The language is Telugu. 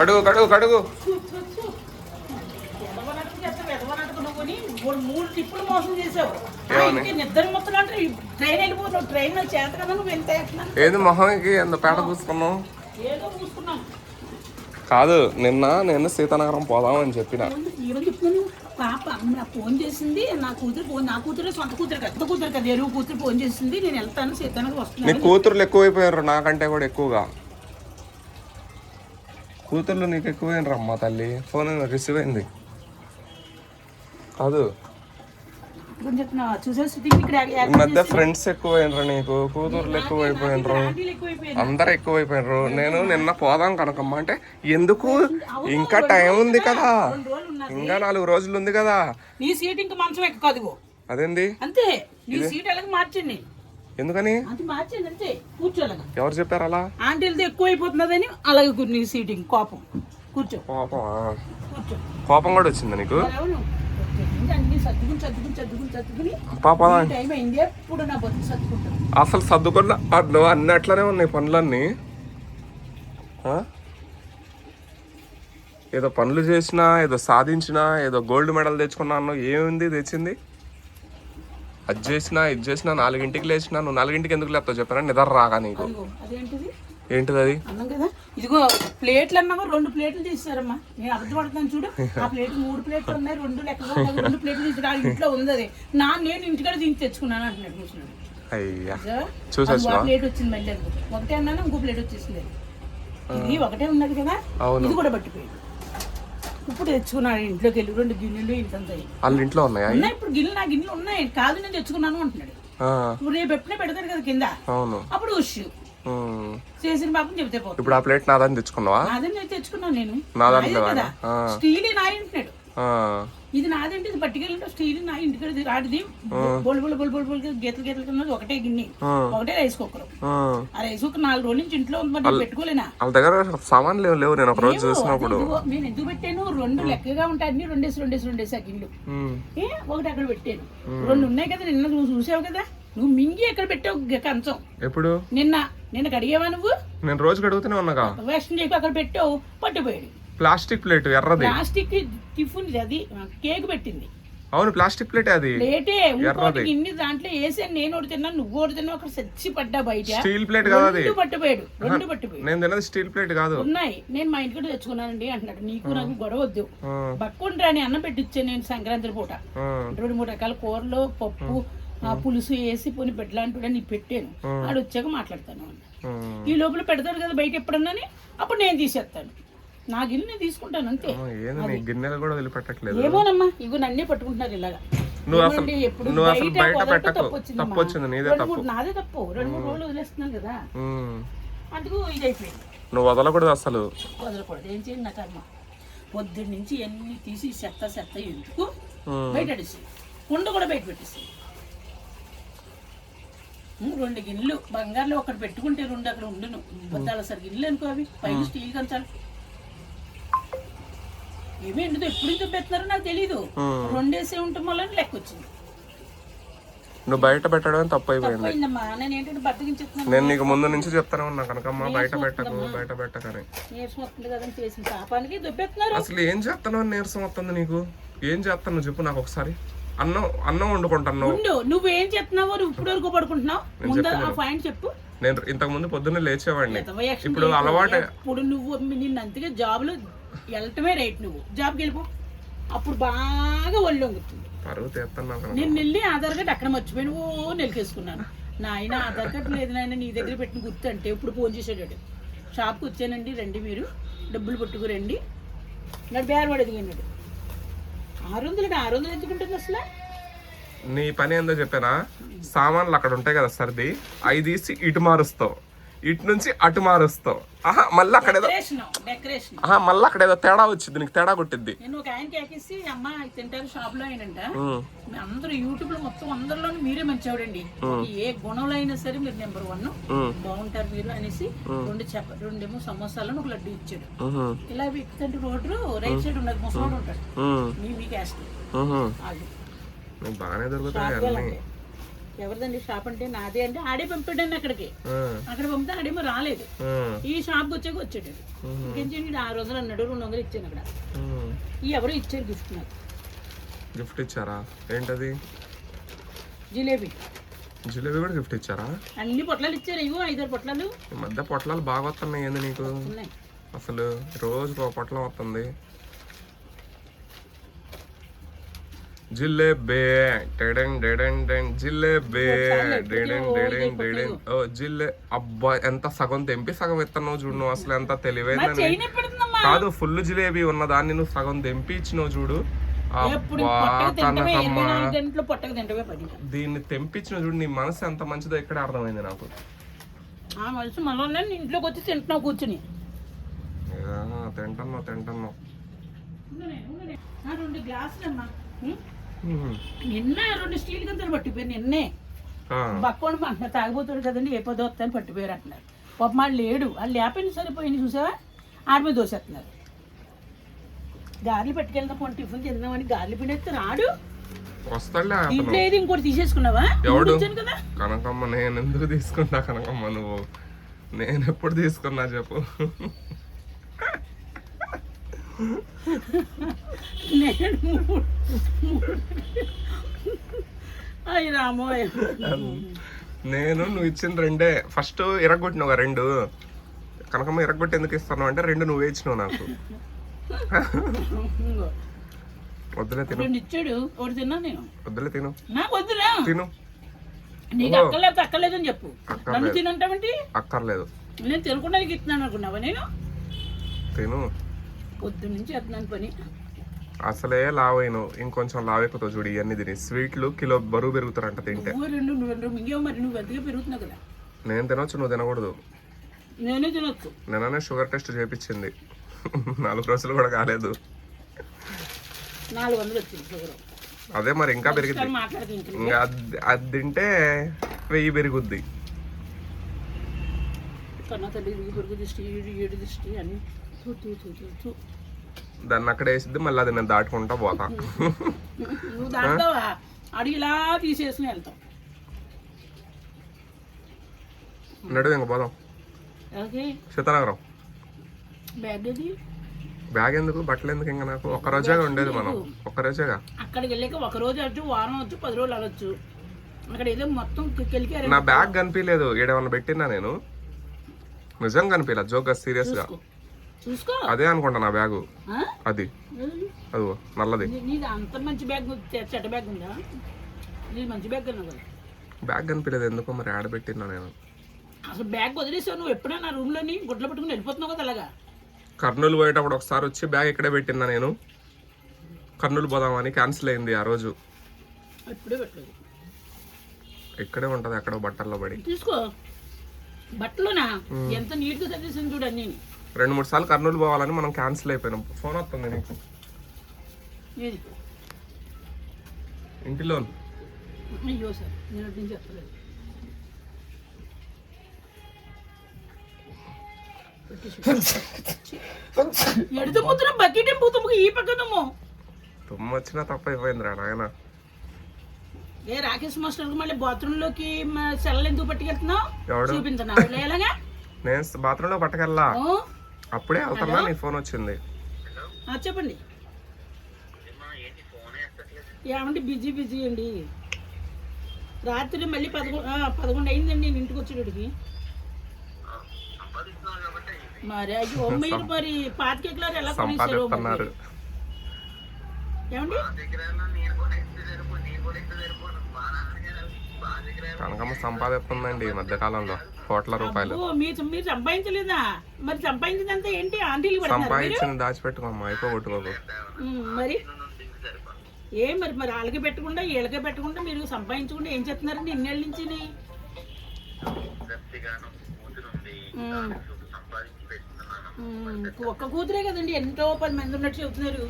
కడుగు కడుగు కడుగు. మూడు మూడు ట్రిప్పులు మోసం చేసావు ఆ, ఏమని? ఇంకే నిద్ర మొత్తం అంటే ట్రైన్ వెళ్ళిపోతున్నావు. ట్రైన్ చేత కదా నువ్వు ఎంత ఎట్లా ఏది మొహంకి ఎంత పేట పూసుకున్నావు ఏదో కాదు నిన్న నేను సీతానగరం పోదామని చెప్పిన. ఈరోజు చెప్తున్నాను పాప నాకు ఫోన్ చేసింది. నా కూతురు ఫోన్ నా కూతురు సొంత కూతురు కదా. కూతురు కదా. ఎరువు కూతురు ఫోన్ చేసింది. నేను వెళ్తాను సీతానికి నీ వస్తున్నాను కూతుర్లు ఎక్కువైపోయారు నాకంటే కూడా ఎక్కువగా. కూతుర్లు నీకు ఎక్కువైనరు అమ్మా తల్లి. ఫోన్ రిసీవ్ అయింది? కాదు. ఈ మధ్య ఫ్రెండ్స్ ఎక్కువైనరు నీకు. కూతుర్లు ఎక్కువైపోయినరు. అందరు ఎక్కువైపోయినరు. నేను నిన్న పోదాం కనకమ్మ. అంటే ఎందుకు? ఇంకా టైం ఉంది కదా. ఇంకా నాలుగు రోజులు ఉంది కదా. నీ సీట్ ఇంకా మంచం ఎక్కదు అదేంది? అంతే. నీ సీట్ మార్చండి ఎందుకని? ఎవరు చెప్పారు అలా? ఆంటీలతో ఎక్కువ అయిపోతున్నదని అలాగే నీ సీటింగ్ కోపం. కూర్చో. కోపం కోపం కూడా వచ్చింది నీకు? అన్ని అసలు సర్దుకున్న నువ్వు అన్ని అట్లనే ఉన్నాయి పనులన్నీ? ఏదో పనులు చేసినా ఏదో సాధించినా ఏదో గోల్డ్ మెడల్ తెచ్చుకున్నా అన్నావు ఏముంది తెచ్చింది? అది చేసినా ఇది చేసినా నాలుగింటికి లేచినా నువ్వు నాలుగింటికి ఎందుకు లేస్తావు చెప్పారా? నిద్ర రాగా నీకు. ఏంటిది అది? ఇదిగో ప్లేట్లు అన్నావా రెండు ప్లేట్లు తీస్తారమ్మా. నేను చూడు. ఆ ప్లేట్ మూడు ప్లేట్లు ఉన్నాయి రెండు ఉన్నాయి, రెండు ప్లేట్లు తీసి ఆ ఇంట్లో ఉంది అది. నా నేను ఇంటికాడ దీనికి తెచ్చుకున్నాను అంటున్నాడు కూర్చున్నాడు అయ్యా. ప్లేట్ వచ్చింది మళ్ళీ. ఒకటే అన్నాను ఇంకో ప్లేట్ వచ్చేసింది ఇది ఒకటే ఉన్నది కదా. ఇది కూడా పట్టిపోయింది. ఇప్పుడు తెచ్చుకున్నాడు ఇంట్లోకి వెళ్ళి. రెండు గిన్నెలు ఇంతంత వాళ్ళ ఇంట్లో ఉన్నాయా? ఉన్నాయి ఇప్పుడు గిన్నెలు నా గిన్నెలు ఉన్నాయి. కాదు నేను తెచ్చుకున్నాను అంటున్నాడు. ఆ, ఇప్పుడు రేపు ఎప్పుడే పెడతాడు కదా కింద? అవును. అప్పుడు ఉష్ ఉమ్. చేసిన పాపం చెబితే పోతుంది. ఇప్పుడు ఆ ప్లేట్ నాదని తెచ్చుకున్నావా? నాదే నేను తెచ్చుకున్నాను నేను. నాదే లేదా? కదా. ఆ. స్టీల్ ఆ, ఇది నాదంటే ఇది పట్టుకెళ్ళి స్టీల్ నా ఇంటికి రాడిది బొల్ బొల్ బొల్ బొల్ బొల్ గీతలు గీతలు కింద ఒకటే గిన్నె. ఒకటే రైస్ కుక్కర్. ఆ. రైస్ కుక్కర్ నాలుగు రోజుల నుంచి ఇంట్లో ఉంది నేను పెట్టుకోలేనా? వాళ్ళ దగ్గర సామాన్లు లేవు లేవు. నేను ఒక రోజు చూసినప్పుడు. నేను ఎందుకు పెట్టాను? రెండు లెక్కగా ఉంటాయి అన్ని. రెండేసి రెండేసి రెండేసి ఆ గిన్నెలు. ఒకటి అక్కడ పెట్టాను. రెండు ఉన్నాయి కదా నిన్న నువ్వు చూసావు కదా? నువ్వు మింగి ఎక్కడ పెట్టావు? కంచం. ఎప్పుడు? నిన్న నిన్న కడిగేవా నువ్వు? నేను రోజు కడుగుతూనే ఉన్నాగా. వేస్ట్ చేయకు అక్కడ పెట్టావు. పట్టుపోయాడు. ప్లాస్టిక్ ప్లేట్ ఎర్రది. ప్లాస్టిక్ టిఫిన్ అది కేక్ పెట్టింది. అవును ప్లాస్టిక్ ప్లేటే అది. ప్లేటే ఇంకోటి ఇన్ని దాంట్లో వేసాను నేను ఒకటి తిన్నా నువ్వు ఒకటి తిన్నా అక్కడ చచ్చి పడ్డా బయట. స్టీల్ ప్లేట్ కదా అది. రెండు పట్టుపోయాడు రెండు పట్టుపోయాడు నేను తిన్నది స్టీల్ ప్లేట్ కాదు. ఉన్నాయి. నేను మా ఇంటికి తెచ్చుకున్నానండి అంటున్నాడు. నీకు నాకు గొడవ వద్దు. బక్కుండ్రా అని అన్నం పెట్టించాను నేను సంక్రాంతి పూట. రెండు మూడు రకాల కూరలు పప్పు ఆ. పులుసు వేసి పోని పెట్టలాంటి నీకు పెట్టాను. ఆడు వచ్చాక మాట్లాడతాను. ఈ లోపల పెడతాడు కదా బయట ఎప్పుడన్నాని? అప్పుడు నేను తీసేస్తాను. నా గిల్లు నేను తీసుకుంటాను అంతే. ఏంది గిన్నెలు కూడా వదిలిపెట్టట్లేదు. ఏమోనమ్మా ఇగో నన్నే పట్టుకుంటున్నారు ఇలాగా. నువ్వు అసలు ఏమండి, ఎప్పుడు నువ్వు అసలు బయట పెట్టకు. తప్పు వచ్చింది నీదే తప్పు మూడు నాదే తప్పు. రెండు మూడు రోజులు వదిలేస్తున్నాను కదా. అందుకు ఇది అయిపోయింది నువ్వు వదలకూడదు అసలు. వదలకూడదు. ఏం చేయండి నా కర్మ? పొద్దున్న నుంచి అన్ని తీసి చెత్త చెత్త ఎందుకు. బయట ఉండ కూడా బయట పెట్టేసి రెండు గిన్నెలు. బంగారులో ఒకటి పెట్టుకుంటే రెండు అక్కడ ఉండును. బద్దాల సరి గిన్నెలు అనుకో అవి. పైన స్టీల్ కంచాలు. ఏమి ఎండుతో ఎప్పుడు నాకు ఉమ్. రెండేసే ఉంటాం వల్ల లెక్క వచ్చింది నువ్వు బయట పెట్టడం తప్పు అయిపోయింది నేను నీకు ముందు నుంచి చెప్తానే ఉన్నా కనకమ్మ బయట పెట్టకు బయట పెట్టకని. అసలు ఏం చేస్తున్నావు? నీరసం వస్తుంది నీకు? ఏం చేస్తాను చెప్పు నాకు ఒకసారి. అన్నం అన్నం వండుకుంటాను నువ్వేం చెప్తున్నావో నువ్వు ఇప్పుడు వరకు పడుకుంటున్నావు. చెప్పు. నేను ఇంతకు ముందు పొద్దున్నే లేచేవాడిని. ఇప్పుడు. అలవాటే ఇప్పుడు నువ్వు నిన్ను అంతగా జాబ్లో వెళ్ళటమే రైట్ నువ్వు. జాబ్కి వెళ్ళిపో. అప్పుడు బాగా ఒళ్ళు వంగుతుంది. నేను వెళ్ళి ఆధార్ కార్డు అక్కడ మర్చిపోయిన? ఓ నెలకేసుకున్నాను. నాయన ఆధార్ కార్డు లేదు నాయన నీ దగ్గర పెట్టిన గుర్తు అంటే ఇప్పుడు ఫోన్ చేసాడు షాప్కి వచ్చానండి రండి మీరు. డబ్బులు పట్టుకురండి నాడు బేర్ పడేది అన్నాడు ఆరు వందలకి ఆరు వందలు ఎందుకుంటుంది అసలు? నీ పని ఏందో చెప్పానా? సామాన్లు అక్కడ ఉంటాయి కదా సర్ది. అవి తీసి ఇటు మారుస్తావు. ఇటు నుంచి అటు మారుస్తావు ఆహా మళ్ళీ అక్కడ ఏదో ఆహా మళ్ళీ అక్కడ ఏదో తేడా వచ్చింది నీకు తేడా కొట్టిద్ది. నేను ఒక ఆయనకి ఎక్కేసి అమ్మ తింటారు షాప్లో మీ అందరూ యూట్యూబ్లో మొత్తం అందరిలోనూ మీరే మంచివాడండి ఏ గుణంలో అయినా సరే మీరు నెంబర్ వన్ బాగుంటారు మీరు అనేసి రెండు చెప్ప రెండేమో సమోసాలను ఒక లడ్డు ఇచ్చాడు. ఇలా ఎక్కుతుంటే రోడ్డు రైట్ సైడ్ ఉన్నది ముసలోడు ఉంటాడు. మీ మీ క్యాస్ట్ ఉహు. వాళ్ళు నీకు బాగానే దొరుకుతాయి ఎవరిదండి? షాప్ అంటే నాదే అంటే ఆడే పంపాడండి అక్కడికి. ఆ, అక్కడ పంపితే ఆడేమో రాలేదు. ఆ, ఈ షాప్కి వచ్చాక వచ్చాడు. ఇంకేం చేయండి? ఆరు వందలు అన్నాడు రెండు వందలు ఇచ్చాను అక్కడ. ఈ ఎవరో ఇచ్చారు గిఫ్ట్ నాకు. గిఫ్ట్ ఇచ్చారా? ఏంటది? జిలేబీ. జిలేబీ కూడా గిఫ్ట్ ఇచ్చారా? అన్ని పొట్లాలు ఇచ్చారు. ఇగో ఐదారు పొట్లాలు. ఈ మధ్య పొట్లాలు బాగా వస్తున్నాయి ఏంది నీకు? అసలు రోజుకు ఒక పొట్లం వస్తుంది. జిలేబే డెడెన్ డెడెన్ డెన్ జిలేబే డెడెన్ డెడెన్ డెడెన్ ఓ. జిల్లే అబ్బా ఎంత సగం తెంపి సగం ఎత్తన్నావు చూడు నువ్వు అసలు ఎంత తెలివైందని. కాదు ఫుల్ జిలేబీ ఉన్న దాన్ని నువ్వు సగం తెంపి ఇచ్చినావు చూడు. దీన్ని తెంపించిన చూడు నీ మనసు ఎంత మంచిదో ఇక్కడే అర్థమైంది నాకు. ఆ మనిషి మనలో ఇంట్లోకి వచ్చి తింటున్నావు కూర్చుని. తింటున్నావు తింటున్నావు. రెండు గ్లాసులు అమ్మా ఉం? ఉమ్. నిన్న రెండు స్టీల్ గంతలు పట్టిపోయారు నిన్నే. ఆ, బక్కోడు అంటున్నారు తాగిపోతాడు కదండి ఏ పదో వస్తాను పట్టిపోయారు అంటున్నారు. పాప వాళ్ళు లేడు వాళ్ళు లేకపోయినా సరిపోయింది చూసావా? ఆడి మీద దోసేస్తున్నారు. గార్లు పట్టుకెళ్దాం పోనీ టిఫిన్ తిందామని గార్లు పిండేస్తే రాడు. ఇంట్లో ఏది ఇంకోటి తీసేసుకున్నావా? ఎవడు? కనకమ్మ నేను ఎందుకు తీసుకుంటా కనకమ్మ నువ్వు? నేను ఎప్పుడు తీసుకున్నా చెప్పు. నేను మూడు- అయ్య రామోయ్. నేను నువ్వు ఇచ్చిన రెండే. ఫస్ట్ ఇరగొట్టినావు? రెండు. కనకమ్మ ఇరగొట్టి ఎందుకు ఇస్తున్నావు అంటే రెండు నువ్వే ఇచ్చినావు నాకు. వద్దులే తిను. ఇచ్చాడు. ఒకటి తిన్నా నేను. వద్దులే తిను. నాకు వద్దురా. తిను. నీకు అక్కర్లేదు అక్కర్లేదని చెప్పు. అక్కర్లేదు. నన్ను తినంటావేంటి? అక్కర్లేదు. నేను తినకుండా నీకు ఇస్తున్నాను అనుకున్నావా నేను? తిను. పొద్దు నుంచి పని. అసలే లావైను ఇంకొంచెం లావైపోతావు చూడు ఇవన్నీ తిని. స్వీట్లు కిలో బరువు పెరుగుతారంట తింటే. నువ్వు రెండు నువ్వు రెండు మరి. నువ్వు ఎంతగా పెరుగుతున్నావు కదా. నేను తినొచ్చు నువ్వు తినకూడదు. నేనే తినొచ్చు. నిన్ననే షుగర్ టెస్ట్ చేపించింది. నాలుగు రోజులు కూడా కాలేదు. నాలుగు వందలు వచ్చింది షుగర్. అదే మరి ఇంకా పెరిగింది ఇంక. అది తింటే వెయ్యి పెరుగుద్ది. కన్నా తల్లి పొరుగు దిష్టి ఏడు దిష్టి. దాన్ని అక్కడ వేసిద్ది మళ్ళీ అది నేను దాటుకుంటా పోతా. నువ్వు అడిగి తీసేసుకుని వెళ్తాం నడు ఇంక పోదాం. సీతానగరం. బ్యాగ్ ఎందుకు? బట్టలు ఎందుకు ఇంకా నాకు? ఒక్క రోజేగా ఉండేది మనం. ఒక్క రోజేగా. అక్కడికి వెళ్ళాక ఒక రోజు వచ్చు వారం వచ్చు పది రోజులు అవ్వచ్చు. అక్కడ ఏదో మొత్తం నా బ్యాగ్ కనిపించలేదు. ఈడేమన్నా పెట్టినా నేను? నిజం కనిపించలేదు. జోక్ సీరియస్గా చూసుకో. అదే అనుకుంటా నా బ్యాగు? అది. అదిగో నల్లది. నీది అంత మంచి బ్యాగ్ చెడ్డ బ్యాగ్ ఉందా? నీది మంచి బ్యాగ్ కన్నా కదా బ్యాగ్ కనిపించలేదు ఎందుకో మరి ఆడ పెట్టినా నేను. అసలు బ్యాగ్ వదిలేసావు నువ్వు ఎప్పుడైనా రూమ్లోని గుడ్లు పట్టుకుని వెళ్ళిపోతున్నావు కదా అలాగా? కర్నూలు పోయేటప్పుడు ఒకసారి వచ్చి బ్యాగ్ ఇక్కడే పెట్టినా నేను. కర్నూలు పోదామని క్యాన్సిల్ అయింది ఆ రోజు. పెట్టలేదు. ఇక్కడే ఉంటది ఎక్కడో బట్టల్లో పడి. తీసుకో. బట్టలోనా? ఎంత నీట్గా చదివేసింది చూడు అన్నీ. రెండు మూడు సార్లు కర్నూలు పోవాలని మనం క్యాన్సిల్ అయిపోయినాం. ఫోన్ వస్తుంది నీకు. ఏది? ఇంటిలో అయ్యో సార్ నేను అటు నుంచి చెప్పలేదు ఎడుతు ముద్ర బకెట్ పూతము ఈ పక్కనము తుమ్మ వచ్చినా తప్ప అయిపోయిందిరా నాయన. ఏ రాకేష్ మాస్టర్ మళ్ళీ బాత్రూమ్లోకి సెల్లలు ఎందుకు పట్టుకెళ్తున్నావు? చూపించనా? నేను బాత్రూంలో పట్టకెళ్ళా అప్పుడే వెళ్తున్నా నీ ఫోన్ వచ్చింది. చెప్పండి. ఏమంటే బిజీ బిజీ అండి. రాత్రి మళ్ళీ పదకొండు పదకొండు అయిందండి నేను ఇంటికి వచ్చేటికి మరి అయ్యో మీరు మరి పాతికేకలారు ఎలా కొనేసారు ఏమండి? కనకమ్మ సంపాదిస్తుందండి ఈ మధ్య కాలంలో కోట్ల రూపాయలు. మీరు సంపాదించలేదా? మరి సంపాదించిందంతా ఏంటి? ఆంటీలు? సంపాదించిన దాచిపెట్టుకోమ్మా అయిపోగొట్టుకోకు మరి? ఏం మరి మరి వాళ్ళకి పెట్టకుండా వీళ్ళకే పెట్టకుండా మీరు సంపాదించకుండా ఏం చేస్తున్నారండి ఎన్నేళ్ళ నుంచి ఒక్క కూతురే కదండి ఎంతో పది మంది ఉన్నట్టు చెబుతున్నారు.